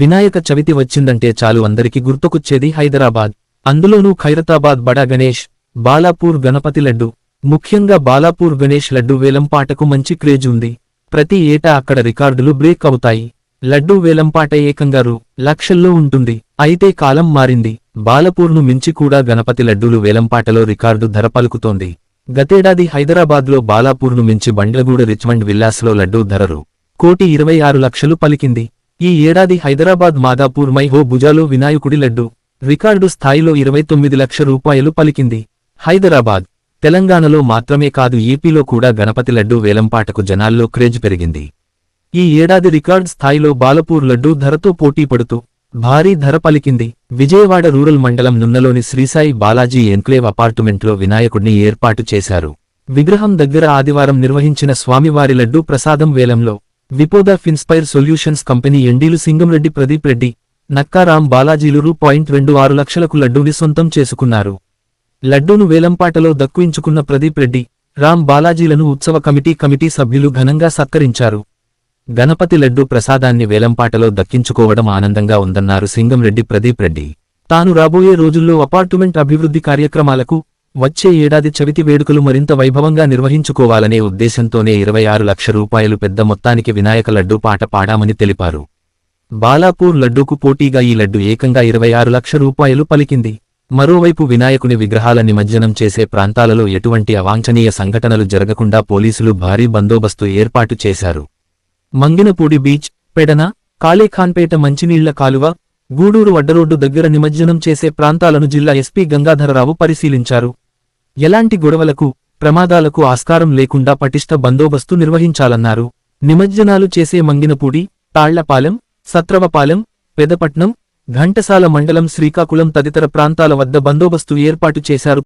వినాయక చవితి వచ్చిందంటే చాలు అందరికి గుర్తుకొచ్చేది హైదరాబాద్. అందులోనూ ఖైరతాబాద్ బడా గణేష్ బాలాపూర్ గణపతి లడ్డు. ముఖ్యంగా బాలాపూర్ గణేష్ లడ్డు వేలంపాటకు మంచి క్రేజ్ ఉంది. ప్రతి ఏటా అక్కడ రికార్డులు బ్రేక్ అవుతాయి. లడ్డూ వేలంపాట ఏకంగా రూ. లక్షల్లో ఉంటుంది. అయితే కాలం మారింది. బాలపూర్ను మించి కూడా గణపతి లడ్డూలు వేలంపాటలో రికార్డు ధర పలుకుతోంది. గతేడాది హైదరాబాద్లో బాలాపూర్ను మించి బండ్లగూడ రిచ్మండ్ విల్లాస్లో లడ్డూ ధరరు కోటి ఇరవై ఆరు లక్షలు పలికింది. ఈ ఏడాది హైదరాబాద్ మాదాపూర్ మైహో భుజాలో వినాయకుడి లడ్డు. రికార్డు స్థాయిలో ఇరవై తొమ్మిది లక్ష రూపాయలు పలికింది. హైదరాబాద్ తెలంగాణలో మాత్రమే కాదు ఏపీలో కూడా గణపతి లడ్డు వేలంపాటకు జనాల్లో క్రేజ్ పెరిగింది. ఈ ఏడాది రికార్డ్ స్థాయిలో బాలపూర్ లడ్డూ ధరతో పోటీ పడుతూ భారీ ధర పలికింది. విజయవాడ రూరల్ మండలం నున్నలోని శ్రీసాయి బాలాజీ ఎన్క్లేవ్ అపార్టుమెంట్లో వినాయకుడిని ఏర్పాటు చేశారు. విగ్రహం దగ్గర ఆదివారం నిర్వహించిన స్వామివారి లడ్డు ప్రసాదం వేలంలో విపోదా ఫిన్స్పైర్ సొల్యూషన్స్ కంపెనీ ఎండీలు సింగంరెడ్డి ప్రదీప్ రెడ్డి నక్కారాం బాలాజీలు రూ పాయింట్ రెండు ఆరు లక్షలకు లడ్డూని సొంతం చేసుకున్నారు. లడ్డూను వేలంపాటలో దక్కుయించుకున్న ప్రదీప్ రెడ్డి రామ్ బాలాజీలను ఉత్సవ కమిటీ కమిటీ సభ్యులు ఘనంగా సత్కరించారు. గణపతి లడ్డూ ప్రసాదాన్ని వేలంపాటలో దక్కించుకోవడం ఆనందంగా ఉందన్నారు సింగంరెడ్డి ప్రదీప్ రెడ్డి. తాను రాబోయే రోజుల్లో అపార్టుమెంట్ అభివృద్ధి కార్యక్రమాలకు వచ్చే ఏడాది చవితి వేడుకలు మరింత వైభవంగా నిర్వహించుకోవాలనే ఉద్దేశంతోనే ఇరవై ఆరు లక్ష రూపాయలు పెద్ద మొత్తానికి వినాయక లడ్డూ పాట పాడామని తెలిపారు. బాలాపూర్ లడ్డూకు పోటీగా ఈ లడ్డు ఏకంగా ఇరవై ఆరు లక్ష రూపాయలు పలికింది. మరోవైపు వినాయకుని విగ్రహాల నిమజ్జనం చేసే ప్రాంతాలలో ఎటువంటి అవాంఛనీయ సంఘటనలు జరగకుండా పోలీసులు భారీ బందోబస్తు ఏర్పాటు చేశారు. మంగినపూడి బీచ్ పెడన కాళేఖాన్పేట మంచినీళ్ళ కాలువ గూడూరు వడ్డరోడ్డు దగ్గర నిమజ్జనం చేసే ప్రాంతాలను జిల్లా ఎస్పీ గంగాధరరావు పరిశీలించారు. ఎలాంటి గొడవలకు ప్రమాదాలకు ఆస్కారం లేకుండా పటిష్ట బందోబస్తు నిర్వహించాలన్నారు. నిమజ్జనాలు చేసే మంగినపూడి తాళ్ళపాలెం సత్రవపాలెం పెదపట్నం ఘంటసాల మండలం శ్రీకాకుళం తదితర ప్రాంతాల వద్ద బందోబస్తు ఏర్పాటు చేశారు.